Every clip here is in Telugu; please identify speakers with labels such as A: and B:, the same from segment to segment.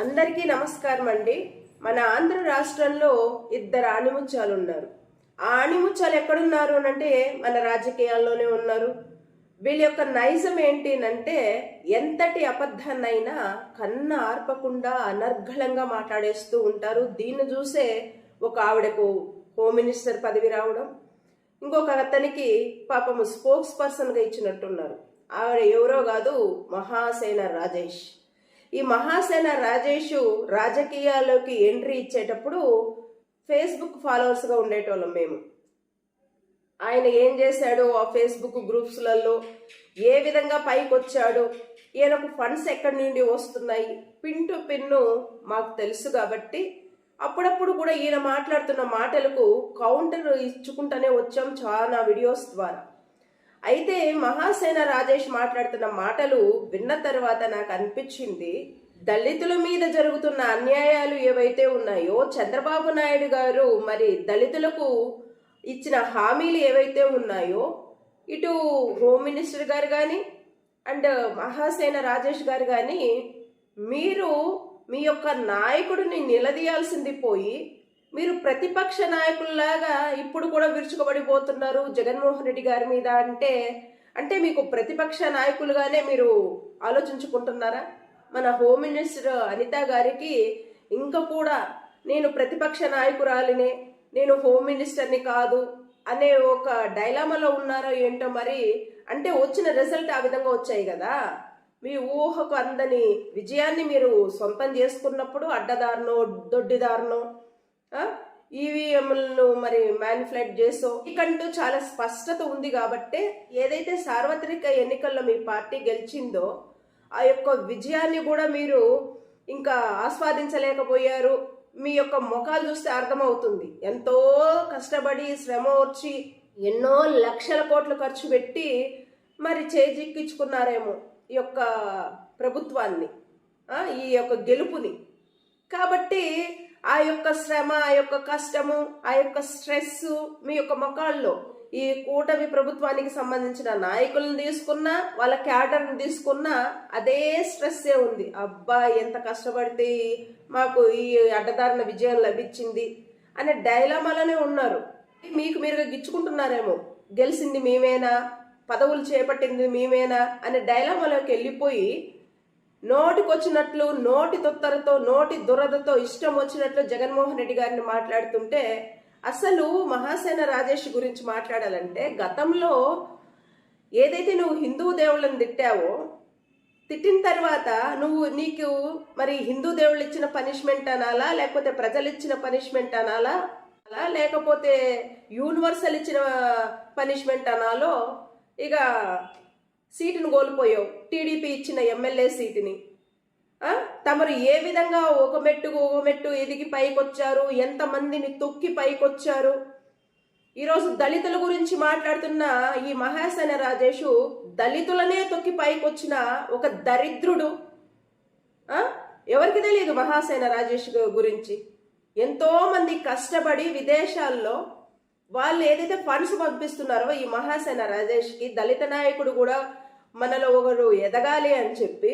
A: అందరికీ నమస్కారం అండి. మన ఆంధ్ర రాష్ట్రంలో ఇద్దరు ఆణిముత్యాలు ఉన్నారు ఆ ఆణిముత్యాలు ఎక్కడున్నారు అని అంటే మన రాజకీయాల్లోనే ఉన్నారు. వీళ్ళ యొక్క నైజం ఏంటినంటే ఎంతటి అబద్ధాన్నైనా కన్న ఆర్పకుండా అనర్ఘళంగా మాట్లాడేస్తూ ఉంటారు. దీన్ని చూసే ఒక ఆవిడకు హోమ్ మినిస్టర్ పదవి రావడం ఇంకొక అతనికి పాపము స్పోక్స్ పర్సన్గా ఇచ్చినట్టున్నారు. ఆవిడ ఎవరో కాదు మహాసేన రాజేష్. ఈ మహాసేన రాజేష్ రాజకీయాల్లోకి ఎంట్రీ ఇచ్చేటప్పుడు ఫేస్బుక్ ఫాలోవర్స్గా ఉండేటోళ్ళం మేము. ఆయన ఏం చేశాడు ఆ ఫేస్బుక్ గ్రూప్స్లలో ఏ విధంగా పైకి వచ్చాడు ఈయనకు ఫండ్స్ ఎక్కడి నుండి వస్తున్నాయి పిన్ టు పిన్ను మాకు తెలుసు కాబట్టి అప్పుడప్పుడు కూడా ఈయన మాట్లాడుతున్న మాటలకు కౌంటర్ ఇచ్చుకుంటూనే వచ్చాం చాలా వీడియోస్ ద్వారా. అయితే మహాసేన రాజేష్ మాట్లాడుతున్న మాటలు విన్న తర్వాత నాకు అనిపించింది దళితుల మీద జరుగుతున్న అన్యాయాలు ఏవైతే ఉన్నాయో చంద్రబాబు నాయుడు గారు మరి దళితులకు ఇచ్చిన హామీలు ఏవైతే ఉన్నాయో ఇటు హోమ్ మినిస్టర్ గారు కానీ అండ్ మహాసేన రాజేష్ గారు కానీ మీరు మీ యొక్క నాయకుడిని నిలదీయాల్సింది పోయి మీరు ప్రతిపక్ష నాయకుల్లాగా ఇప్పుడు కూడా విరుచుకోబడిపోతున్నారు జగన్మోహన్ రెడ్డి గారి మీద అంటే అంటే మీకు ప్రతిపక్ష నాయకులుగానే మీరు ఆలోచించుకుంటున్నారా? మన హోమ్ మినిస్టర్ అనిత గారికి ఇంకా కూడా నేను ప్రతిపక్ష నాయకురాలినే నేను హోమ్ మినిస్టర్ని కాదు అనే ఒక డైలామాలో ఉన్నారో ఏంటో మరి అంటే వచ్చిన రిజల్ట్ ఆ విధంగా వచ్చాయి కదా. మీ ఊహకు అందని విజయాన్ని మీరు సొంతం చేసుకున్నప్పుడు అడ్డదారునో దొడ్డిదారునో ఈవీఎంలను మరి మ్యానిఫ్లేట్ చేసో ఇకంటూ చాలా స్పష్టత ఉంది కాబట్టే ఏదైతే సార్వత్రిక ఎన్నికల్లో మీ పార్టీ గెలిచిందో ఆ యొక్క విజయాన్ని కూడా మీరు ఇంకా ఆస్వాదించలేకపోయారు. మీ యొక్క ముఖాలు చూస్తే అర్థమవుతుంది. ఎంతో కష్టపడి శ్రమ వచ్చి ఎన్నో లక్షల కోట్లు ఖర్చు పెట్టి మరి చేజిక్కించుకున్నారేమో ఈ యొక్క ప్రభుత్వాన్ని ఈ యొక్క గెలుపుని. కాబట్టి ఆ యొక్క శ్రమ ఆ యొక్క కష్టము ఆ యొక్క స్ట్రెస్ మీ యొక్క మొఖాల్లో ఈ కూటమి ప్రభుత్వానికి సంబంధించిన నాయకులను తీసుకున్నా వాళ్ళ క్యాడర్ని తీసుకున్నా అదే స్ట్రెస్సే ఉంది. అబ్బా ఎంత కష్టపడితే మాకు ఈ అడ్డదారిన విజయం లభించింది అనే డైలామాలోనే ఉన్నారు. మీకు మీరుగా గిచ్చుకుంటున్నారేమో. గెలిచింది మేమేనా? పదవులు చేపట్టింది మేమేనా? అనే డైలామాలోకి వెళ్ళిపోయి నోటికొచ్చినట్లు నోటి తొత్తరతో నోటి దురదతో ఇష్టం వచ్చినట్లు జగన్మోహన్ రెడ్డి గారిని మాట్లాడుతుంటే అసలు మహాసేన రాజేష్ గురించి మాట్లాడాలంటే గతంలో ఏదైతే నువ్వు హిందూ దేవుళ్ళని తిట్టావో తిట్టిన తర్వాత నువ్వు నీకు మరి హిందూ దేవుళ్ళు ఇచ్చిన పనిష్మెంట్ అనాలా లేకపోతే ప్రజలు ఇచ్చిన పనిష్మెంట్ అనాలా? అలా లేకపోతే యూనివర్సల్ ఇచ్చిన పనిష్మెంట్ అనాలో ఇక సీటును కోల్పోయావు. టీడీపీ ఇచ్చిన ఎమ్మెల్యే సీటుని. తమరు ఏ విధంగా ఒక మెట్టుకు ఒక మెట్టు ఎదిగి పైకొచ్చారు? ఎంతమందిని తొక్కి పైకొచ్చారు? ఈరోజు దళితుల గురించి మాట్లాడుతున్న ఈ మహాసేన రాజేషు దళితులనే తొక్కి పైకొచ్చిన ఒక దరిద్రుడు. ఎవరికి తెలియదు మహాసేన రాజేష్ గురించి. ఎంతోమంది కష్టపడి విదేశాల్లో వాళ్ళు ఏదైతే ఫండ్స్ పంపిస్తున్నారో ఈ మహాసేన రాజేష్కి దళిత నాయకుడు కూడా మనలో ఒకరు ఎదగాలి అని చెప్పి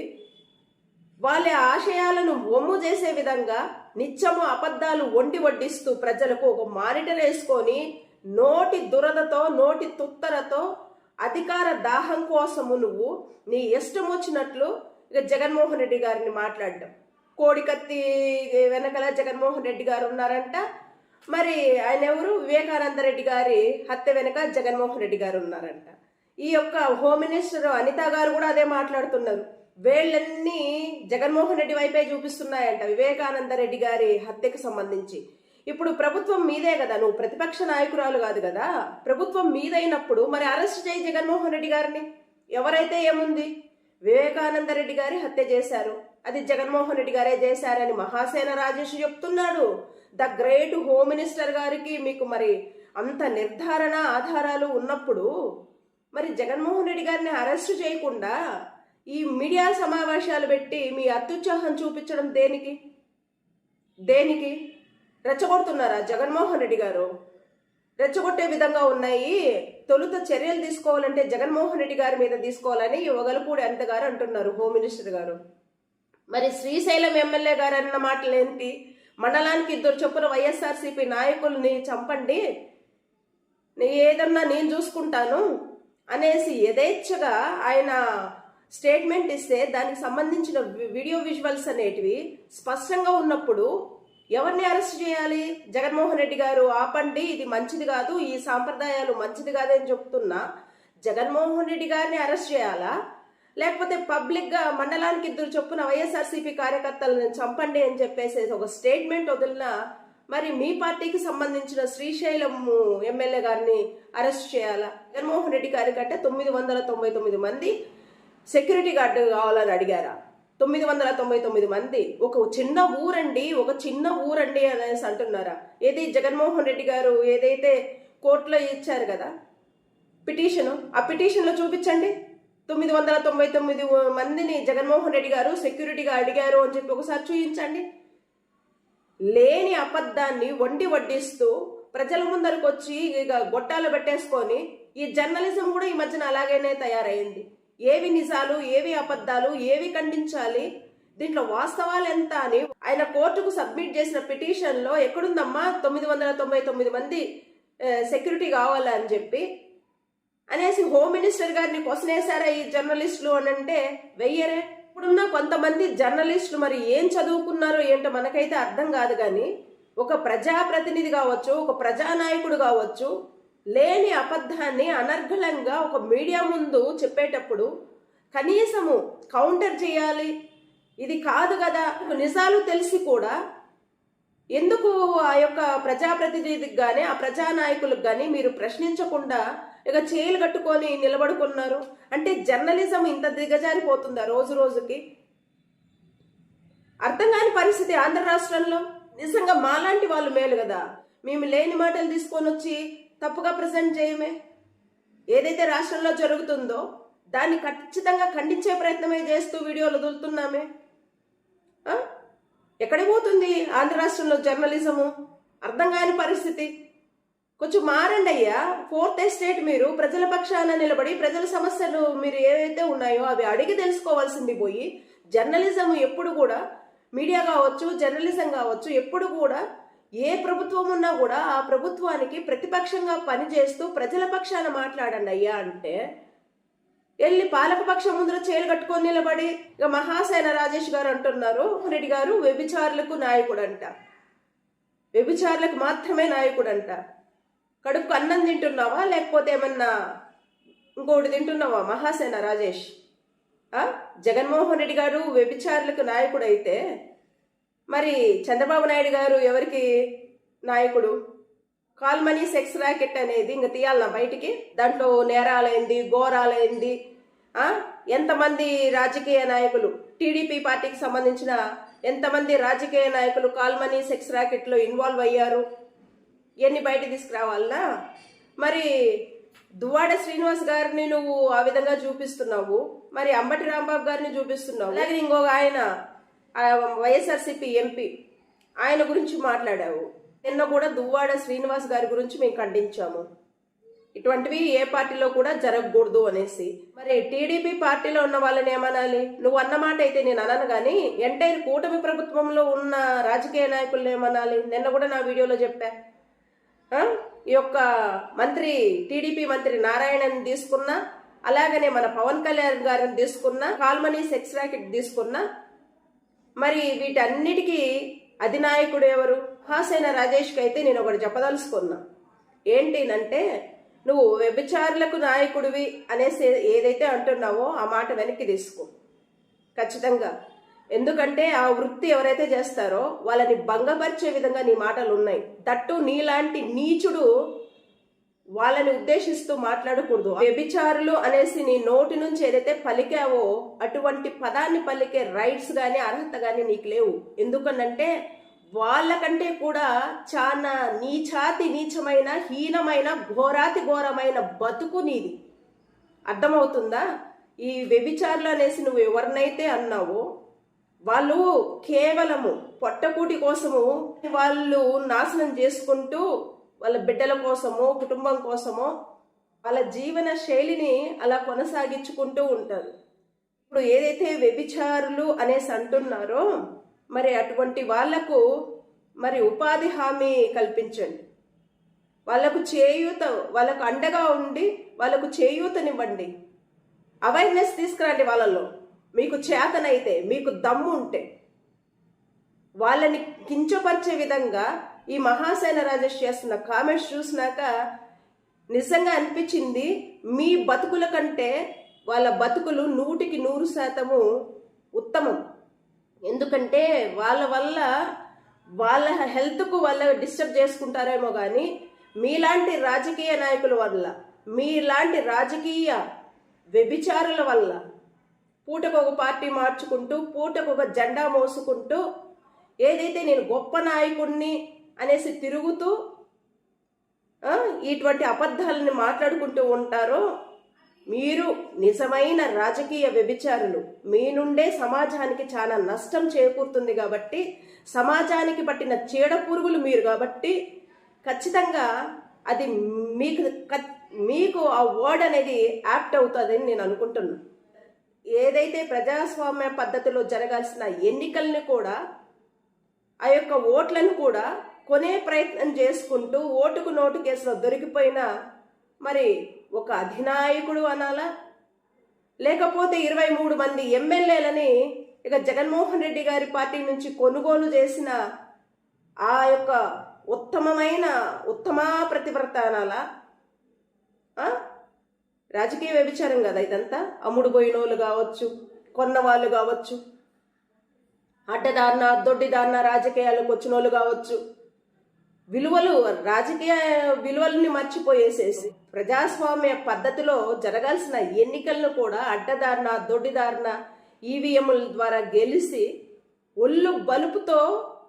A: వాళ్ళ ఆశయాలను ఒమ్ము చేసే విధంగా నిత్యము అబద్ధాలు వండి వడ్డిస్తూ ప్రజలకు ఒక మానిటర్ వేసుకొని నోటి దురదతో నోటి తుత్తరతో అధికార దాహం కోసము నువ్వు నీ ఇష్టం వచ్చినట్లు ఇక జగన్మోహన్ రెడ్డి గారిని మాట్లాడడం. కోడికత్తి వెనకల జగన్మోహన్ రెడ్డి గారు ఉన్నారంట. మరి ఆయన ఎవరు? వివేకానంద రెడ్డి గారి హత్య వెనక జగన్మోహన్ రెడ్డి గారు ఉన్నారంట. ఈ యొక్క హోమ్ మినిస్టర్ అనిత గారు కూడా అదే మాట్లాడుతున్నారు. వేళ్ళన్నీ జగన్మోహన్ రెడ్డి వైపే చూపిస్తున్నాయంట వివేకానంద రెడ్డి గారి హత్యకు సంబంధించి. ఇప్పుడు ప్రభుత్వం మీదే కదా నువ్వు ప్రతిపక్ష నాయకురాలు కాదు కదా ప్రభుత్వం మీదైనప్పుడు మరి అరెస్ట్ చేయి జగన్మోహన్ రెడ్డి గారిని. ఎవరైతే ఏముంది? వివేకానంద రెడ్డి గారి హత్య చేశారు. అది జగన్మోహన్ రెడ్డి గారే చేశారని మహాసేన రాజేష్ చెప్తున్నాడు ద గ్రేట్ హోమ్ మినిస్టర్ గారికి మీకు మరి అంత నిర్ధారణ ఆధారాలు ఉన్నప్పుడు మరి జగన్మోహన్ రెడ్డి గారిని అరెస్ట్ చేయకుండా ఈ మీడియా సమావేశాలు పెట్టి మీ అత్యుత్సాహం చూపించడం దేనికి? దేనికి? రెచ్చగొడుతున్నారా జగన్మోహన్ రెడ్డి గారు? రెచ్చగొట్టే విధంగా ఉన్నాయి. తొలుత చర్యలు తీసుకోవాలంటే జగన్మోహన్ రెడ్డి గారి మీద తీసుకోవాలని ఒగలపూడి అనిత గారు అంటున్నారు హోమ్ మినిస్టర్ గారు. మరి శ్రీశైలం ఎమ్మెల్యే గారు అన్న ఏంటి మండలానికి ఇద్దరు చొప్పున వైఎస్ఆర్సీపీ నాయకుల్ని చంపండి. నీ ఏదన్నా నేను చూసుకుంటాను. అనేసి యథేచ్ఛగా ఆయన స్టేట్మెంట్ ఇస్తే దానికి సంబంధించిన వీడియో విజువల్స్ అనేటివి స్పష్టంగా ఉన్నప్పుడు ఎవరిని అరెస్ట్ చేయాలి? జగన్మోహన్ రెడ్డి గారు ఆపండి ఇది మంచిది కాదు ఈ సాంప్రదాయాలు మంచిది కాదని చెప్తున్నా జగన్మోహన్ రెడ్డి గారిని అరెస్ట్ చేయాలా? లేకపోతే పబ్లిక్గా మండలానికి ఇద్దరు చొప్పున వైఎస్ఆర్సీపీ కార్యకర్తలను చంపండి అని చెప్పేసి ఒక స్టేట్మెంట్ వదిలిన మరి మీ పార్టీకి సంబంధించిన శ్రీశైలం ఎమ్మెల్యే గారిని అరెస్ట్ చేయాలా? జగన్మోహన్ రెడ్డి గారి కంటే తొమ్మిది వందల తొంభై తొమ్మిది మంది సెక్యూరిటీ గార్డు కావాలని అడిగారా? తొమ్మిది వందల తొంభై తొమ్మిది మంది. ఒక చిన్న ఊరండి ఒక చిన్న ఊరండి అనేసి అంటున్నారా? ఏది జగన్మోహన్ రెడ్డి గారు ఏదైతే కోర్టులో ఇచ్చారు కదా? పిటిషన్? ఆ పిటిషన్లో చూపించండి. తొమ్మిది వందల తొంభై తొమ్మిది మందిని జగన్మోహన్ రెడ్డి గారు సెక్యూరిటీగా అడిగారు అని చెప్పి ఒకసారి చూపించండి. లేని అబద్ధాన్ని వండి వడ్డిస్తూ ప్రజల ముందరకు వచ్చి ఇక గొట్టాలు పెట్టేసుకొని ఈ జర్నలిజం కూడా ఈ మధ్యన అలాగనే తయారైంది. ఏవి నిజాలు ఏవి అబద్ధాలు ఏవి ఖండించాలి దీంట్లో వాస్తవాలు ఎంత అని ఆయన కోర్టుకు సబ్మిట్ చేసిన పిటిషన్లో ఎక్కడుందమ్మా తొమ్మిది వందల తొంభై తొమ్మిది మంది సెక్యూరిటీ కావాలని చెప్పి అనేసి హోమ్ మినిస్టర్ గారిని కొసనేశారా ఈ జర్నలిస్టులు అని అంటే వెయ్యరే. ఇప్పుడున్న కొంతమంది జర్నలిస్టులు మరి ఏం చదువుకున్నారో ఏంటో మనకైతే అర్థం కాదు కానీ ఒక ప్రజాప్రతినిధి కావచ్చు ఒక ప్రజానాయకుడు కావచ్చు లేని అబద్ధాన్ని అనర్గళంగా ఒక మీడియా ముందు చెప్పేటప్పుడు కనీసము కౌంటర్ చేయాలి. ఇది కాదు కదా. నిజాలు తెలిసి కూడా ఎందుకు ఆ యొక్క ప్రజాప్రతినిధికి కానీ ఆ ప్రజానాయకులకు కానీ మీరు ప్రశ్నించకుండా ఇక చేయలు కట్టుకొని నిలబడుకున్నారు. అంటే జర్నలిజం ఇంత దిగజారిపోతుందా రోజు రోజుకి? అర్థం కాని పరిస్థితి ఆంధ్ర రాష్ట్రంలో. నిజంగా మాలాంటి వాళ్ళు మేలు కదా. మేము లేని మాటలు తీసుకొని వచ్చి తప్పుగా ప్రజెంట్ చేయమే. ఏదైతే రాష్ట్రంలో జరుగుతుందో దాన్ని ఖచ్చితంగా ఖండించే ప్రయత్నమే చేస్తూ వీడియోలు వదులుతున్నామే. ఎక్కడ పోతుంది ఆంధ్ర రాష్ట్రంలో జర్నలిజము? అర్థం కాని పరిస్థితి. కొంచెం మారండి అయ్యా. ఫోర్త్ ఎస్టేట్ మీరు ప్రజల పక్షాన నిలబడి ప్రజల సమస్యలు మీరు ఏవైతే ఉన్నాయో అవి అడిగి తెలుసుకోవాల్సింది పోయి జర్నలిజం ఎప్పుడు కూడా మీడియా కావచ్చు జర్నలిజం కావచ్చు ఎప్పుడు కూడా ఏ ప్రభుత్వం ఉన్నా కూడా ఆ ప్రభుత్వానికి ప్రతిపక్షంగా పనిచేస్తూ ప్రజల పక్షాన మాట్లాడండి అయ్యా అంటే వెళ్ళి పాలకపక్షం ముందర చేలు కట్టుకొని నిలబడి ఇక మహాసేన రాజేష్ గారు అంటున్నారు రెడ్డి గారు వ్యభిచారులకు నాయకుడు అంట వ్యభిచారులకు మాత్రమే నాయకుడు కడుపుకు అన్నం తింటున్నావా? లేకపోతే ఏమన్నా ఇంకోటి తింటున్నావా? మహాసేన రాజేష్? జగన్మోహన్ రెడ్డి గారు వ్యభిచారులకు నాయకుడు అయితే మరి చంద్రబాబు నాయుడు గారు ఎవరికి నాయకుడు? కాల్ మనీ సెక్స్ ర్యాకెట్ అనేది ఇంక తీయాలన్నా బయటికి? దాంట్లో నేరాలైంది ఘోరాలైంది ఎంతమంది రాజకీయ నాయకులు? టీడీపీ పార్టీకి సంబంధించిన ఎంతమంది రాజకీయ నాయకులు కాల్ మనీ సెక్స్ ర్యాకెట్లో ఇన్వాల్వ్ అయ్యారు? ఎన్ని బయట తీసుకురావాలనా? మరి దువ్వాడ శ్రీనివాస్ గారిని నువ్వు ఆ విధంగా చూపిస్తున్నావు. మరి అంబటి రాంబాబు గారిని చూపిస్తున్నావు. అలాగే ఇంకొక ఆయన వైఎస్ఆర్సీపీ ఎంపీ ఆయన గురించి మాట్లాడావు. నిన్న కూడా దువ్వాడ శ్రీనివాస్ గారి గురించి మేము ఖండించాము. ఇటువంటివి ఏ పార్టీలో కూడా జరగకూడదు అనేసి. మరి టీడీపీ పార్టీలో ఉన్న వాళ్ళని ఏమనాలి? నువ్వు అన్నమాట అయితే నేను అనను కానీ ఎంటైర్ కూటమి ప్రభుత్వంలో ఉన్న రాజకీయ నాయకులను ఏమనాలి? నిన్న కూడా నా వీడియోలో చెప్పా. ఈ యొక్క మంత్రి టీడీపీ మంత్రి నారాయణని తీసుకున్నా అలాగనే మన పవన్ కళ్యాణ్ గారిని తీసుకున్నా కాల్మనీ సెక్స్ ర్యాకెట్ తీసుకున్నా మరి వీటన్నిటికీ అధినాయకుడు ఎవరు? హాసైన రాజేష్కి అయితే నేను ఒకటి చెప్పదలుచుకున్నా. ఏంటినంటే నువ్వు వ్యభిచారులకు నాయకుడివి అనేసి ఏదైతే అంటున్నావో ఆ మాట వెనక్కి తీసుకో. ఖచ్చితంగా. ఎందుకంటే ఆ వృత్తి ఎవరైతే చేస్తారో వాళ్ళని భంగపరిచే విధంగా నీ మాటలు ఉన్నాయి దట్టు నీలాంటి నీచుడు వాళ్ళని ఉద్దేశిస్తూ మాట్లాడకూడదు. వ్యభిచారులు అనేసి నీ నోటి నుంచి ఏదైతే పలికావో అటువంటి పదాన్ని పలికే రైట్స్ కానీ అర్హత కానీ నీకు లేవు. ఎందుకనంటే వాళ్ళకంటే కూడా చాలా నీచాతి నీచమైన హీనమైన ఘోరాతి ఘోరమైన బతుకు నీది. అర్థమవుతుందా? ఈ వ్యభిచారులు అనేసి నువ్వు ఎవరినైతే అన్నావో వాళ్ళు కేవలము పొట్టకూటి కోసము వాళ్ళు నాశనం చేసుకుంటూ వాళ్ళ బిడ్డల కోసమో కుటుంబం కోసమో వాళ్ళ జీవన శైలిని అలా కొనసాగించుకుంటూ ఉంటారు. ఇప్పుడు ఏదైతే వ్యభిచారులు అనేసి అంటున్నారో మరి అటువంటి వాళ్ళకు మరి ఉపాధి హామీ కల్పించండి. వాళ్ళకు చేయూత వాళ్ళకు అండగా ఉండి వాళ్ళకు చేయూతనివ్వండి. అవేర్నెస్ తీసుకురండి వాళ్ళలో. మీకు చేతనైతే మీకు దమ్ము ఉంటే వాళ్ళని కించపరిచే విధంగా ఈ మహాసేన రాజేష్ చేస్తున్న కామెంట్స్ చూసినాక నిజంగా అనిపించింది మీ బతుకుల కంటే వాళ్ళ బతుకులు నూటికి నూరు శాతము ఉత్తమం. ఎందుకంటే వాళ్ళ వల్ల వాళ్ళ హెల్త్కు వాళ్ళ డిస్టర్బ్ చేసుకుంటారేమో కానీ మీలాంటి రాజకీయ నాయకుల వల్ల మీలాంటి రాజకీయ వ్యభిచారుల వల్ల పూటకు ఒక పార్టీ మార్చుకుంటూ పూటకు ఒక జెండా మోసుకుంటూ ఏదైతే నేను గొప్ప నాయకుడిని అనేసి తిరుగుతూ ఇటువంటి అబద్ధాలని మాట్లాడుకుంటూ ఉంటారో మీరు నిజమైన రాజకీయ వ్యభిచారులు. మీ నుండే సమాజానికి చాలా నష్టం చేకూరుతుంది కాబట్టి సమాజానికి పట్టిన చీడ పురుగులు మీరు కాబట్టి ఖచ్చితంగా అది మీకు మీకు ఆ వర్డ్ అనేది యాప్ట్ అవుతుందని నేను అనుకుంటున్నాను. ఏదైతే ప్రజాస్వామ్య పద్ధతిలో జరగాల్సిన ఎన్నికల్ని కూడా ఆ యొక్క ఓట్లను కూడా కొనే ప్రయత్నం చేసుకుంటూ ఓటుకు నోటు కేసులో దొరికిపోయిన మరి ఒక అధినాయకుడు అనాలా? లేకపోతే ఇరవై మూడు మంది ఎమ్మెల్యేలని ఇక జగన్మోహన్ రెడ్డి గారి పార్టీ నుంచి కొనుగోలు చేసిన ఆ యొక్క ఉత్తమమైన ఉత్తమ ప్రతివ్రత అనాలా? రాజకీయ వ్యభిచారం కదా ఇదంతా? అమ్ముడు పోయిన వాళ్ళు కావచ్చు కొన్న వాళ్ళు కావచ్చు అడ్డదాన్న దొడ్డిదాన్న రాజకీయాలకు వచ్చిన వాళ్ళు కావచ్చు. విలువలు రాజకీయ విలువల్ని మర్చిపోయేసేసి ప్రజాస్వామ్య పద్ధతిలో జరగాల్సిన ఎన్నికలను కూడా అడ్డదారిన దొడ్డిదారిన ఈవీఎంల ద్వారా గెలిచి ఒళ్ళు బలుపుతో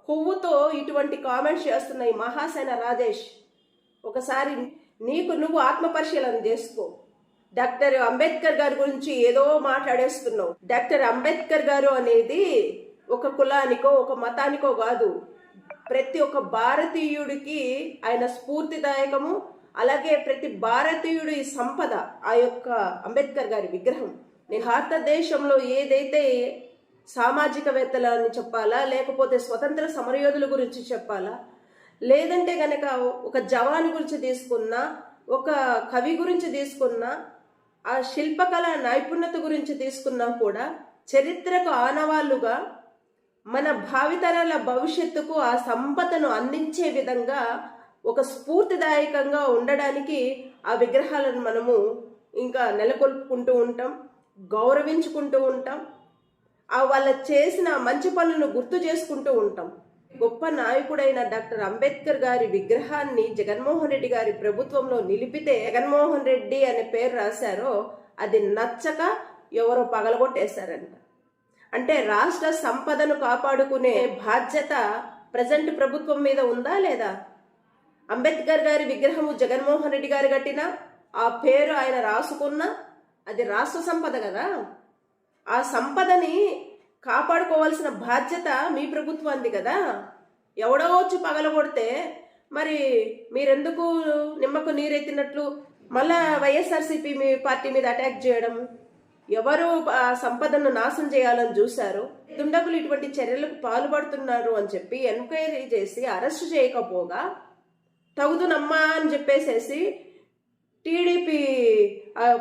A: కొవ్వుతో ఇటువంటి కామెంట్స్ చేస్తున్నాయి మహాసేన రాజేష్ ఒకసారి నీకు నువ్వు ఆత్మపరిశీలన చేసుకో. డాక్టర్ అంబేద్కర్ గారి గురించి ఏదో మాట్లాడేస్తున్నావు. డాక్టర్ అంబేద్కర్ గారు అనేది ఒక కులానికో ఒక మతానికో కాదు. ప్రతి ఒక్క భారతీయుడికి ఆయన స్ఫూర్తిదాయకము అలాగే ప్రతి భారతీయుడి సంపద ఆ యొక్క అంబేద్కర్ గారి విగ్రహం. నేను భారతదేశంలో ఏదైతే సామాజికవేత్తలని చెప్పాలా లేకపోతే స్వతంత్ర సమరయోధుల గురించి చెప్పాలా లేదంటే గనక ఒక జవాన్ గురించి తీసుకున్నా ఒక కవి గురించి తీసుకున్నా ఆ శిల్పకళ నైపుణ్యత గురించి తీసుకున్నా కూడా చరిత్రకు ఆనవాళ్ళుగా మన భావితరాల భవిష్యత్తుకు ఆ సంపదను అందించే విధంగా ఒక స్ఫూర్తిదాయకంగా ఉండడానికి ఆ విగ్రహాలను మనము ఇంకా నెలకొల్పుకుంటూ ఉంటాం గౌరవించుకుంటూ ఉంటాం ఆ వాళ్ళ చేసిన మంచి పనులను గుర్తు చేసుకుంటూ ఉంటాం. గొప్ప నాయకుడైన డాక్టర్ అంబేద్కర్ గారి విగ్రహాన్ని జగన్మోహన్ రెడ్డి గారి ప్రభుత్వంలో నిలిపితే జగన్మోహన్ రెడ్డి అనే పేరు రాశారో అది నచ్చక ఎవరో పగలగొట్టేశారంట. అంటే రాష్ట్ర సంపదను కాపాడుకునే బాధ్యత ప్రజెంట్ ప్రభుత్వం మీద ఉందా లేదా? అంబేద్కర్ గారి విగ్రహము జగన్మోహన్ రెడ్డి గారు కట్టిన ఆ పేరు ఆయన రాసుకున్నా అది రాష్ట్ర సంపద కదా? ఆ సంపదని కాపాడుకోవాల్సిన బాధ్యత మీ ప్రభుత్వానికి కదా? ఎవడో వచ్చి పగలగొడితే మరి మీరెందుకు నిమ్మకు నీరెత్తినట్లు మళ్ళా వైఎస్ఆర్సీపీ మీ పార్టీ మీద అటాక్ చేయడం? ఎవరు ఆ సంపదను నాశనం చేయాలని చూశారు? దుండగులు ఇటువంటి చర్యలకు పాల్పడుతున్నారు అని చెప్పి ఎంక్వైరీ చేసి అరెస్ట్ చేయకపోగా తగుదునమ్మా అని చెప్పేసేసి టీడీపీ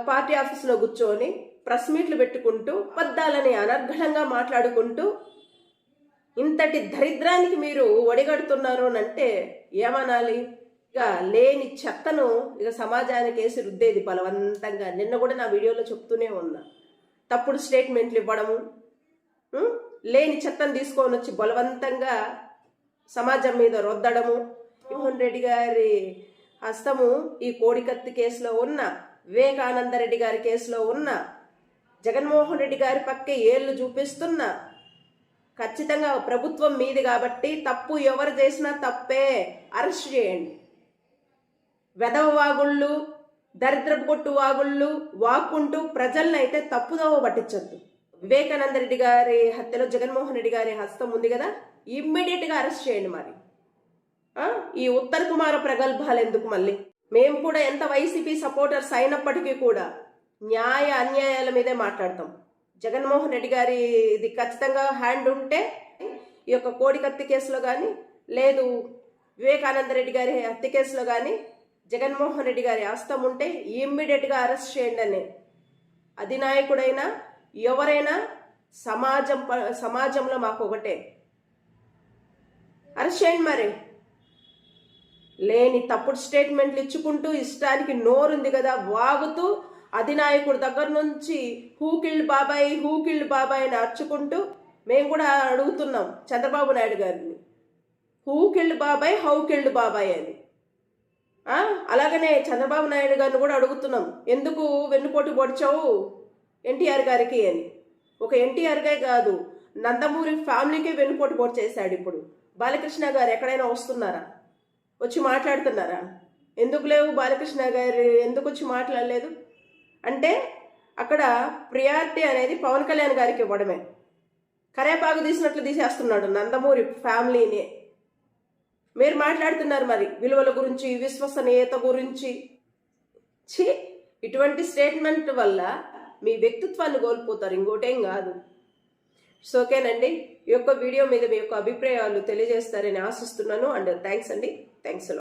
A: పార్టీ ఆఫీస్లో కూర్చొని ప్రెస్ మీట్లు పెట్టుకుంటూ అబద్ధాలని అనర్ఘంగా మాట్లాడుకుంటూ ఇంతటి దరిద్రానికి మీరు ఒడిగడుతున్నారు అని అంటే ఏమనాలి? ఇక లేని చెత్తను ఇక సమాజానికి వేసి రుద్దేది బలవంతంగా. నిన్న కూడా నా వీడియోలో చెప్తూనే ఉన్నా. తప్పుడు స్టేట్మెంట్లు ఇవ్వడము లేని చెత్తను తీసుకొని వచ్చి బలవంతంగా సమాజం మీద రుద్దడము. మోహన్ రెడ్డి గారి హస్తము ఈ కోడికత్తి కేసులో ఉన్న వివేకానంద రెడ్డి గారి కేసులో ఉన్న జగన్మోహన్ రెడ్డి గారి పక్కే ఏళ్ళు చూపిస్తున్న ఖచ్చితంగా ప్రభుత్వం మీది కాబట్టి తప్పు ఎవరు చేసినా తప్పే. అరెస్ట్ చేయండి. వెధవ వాగుళ్ళు దరిద్రపు కొట్టు వాగుళ్ళు వాక్కుంటూ ప్రజల్ని అయితే తప్పుదోవ పట్టించొద్దు. వివేకానంద రెడ్డి గారి హత్యలో జగన్మోహన్ రెడ్డి గారి హస్తం ఉంది కదా ఇమ్మీడియట్గా అరెస్ట్ చేయండి మరి. ఈ ఉత్తర కుమార ప్రగల్భాలు ఎందుకు మళ్ళీ? మేము కూడా ఎంత వైసీపీ సపోర్టర్స్ అయినప్పటికీ కూడా న్యాయ అన్యాయాల మీదే మాట్లాడతాం. జగన్మోహన్ రెడ్డి గారి ఇది ఖచ్చితంగా హ్యాండ్ ఉంటే ఈ యొక్క కోడి కత్తి కేసులో కానీ లేదు వివేకానంద రెడ్డి గారి హత్య కేసులో కానీ జగన్మోహన్ రెడ్డి గారి హస్తం ఉంటే ఇమ్మీడియట్గా అరెస్ట్ చేయండి అని. అధినాయకుడైనా ఎవరైనా సమాజం ప- సమాజంలో మాకు ఒకటే. అరెస్ట్ చేయండి మరి. లేని తప్పుడు స్టేట్మెంట్లు ఇచ్చుకుంటూ ఇష్టానికి నోరుంది కదా వాగుతూ అధినాయకుడి దగ్గర నుంచి హూ కిల్డ్ బాబాయ్ హూ కిల్డ్ బాబాయ్ అని అర్చుకుంటూ మేము కూడా అడుగుతున్నాం చంద్రబాబు నాయుడు గారిని. హూ కిల్డ్ బాబాయ్ హౌ కిల్డ్ బాబాయ్ అని. అలాగనే చంద్రబాబు నాయుడు గారిని కూడా అడుగుతున్నాం. ఎందుకు వెన్నుపోటు పొడిచావు ఎన్టీఆర్ గారికి? అని. ఒక ఎన్టీఆర్కే కాదు నందమూరి ఫ్యామిలీకే వెన్నుపోటు పొడిచేశాడు ఇప్పుడు. బాలకృష్ణ గారు ఎక్కడైనా వస్తున్నారా? వచ్చి మాట్లాడుతున్నారా? ఎందుకు లేవు బాలకృష్ణ గారు? ఎందుకు వచ్చి మాట్లాడలేదు? అంటే అక్కడ ప్రియారిటీ అనేది పవన్ కళ్యాణ్ గారికి ఇవ్వడమే. కరేపాకు తీసినట్లు తీసేస్తున్నాడు నందమూరి ఫ్యామిలీని. మీరు మాట్లాడుతున్నారు మరి విలువల గురించి విశ్వసనీయత గురించి. ఛీ! ఇటువంటి స్టేట్మెంట్ వల్ల మీ వ్యక్తిత్వాన్ని కోల్పోతారు. ఇంకోటేం కాదు. సో ఓకేనండి. ఈ యొక్క వీడియో మీద మీ యొక్క అభిప్రాయాలు తెలియజేస్తారని ఆశిస్తున్నాను. అండ్ థ్యాంక్స్ అండి. థ్యాంక్స్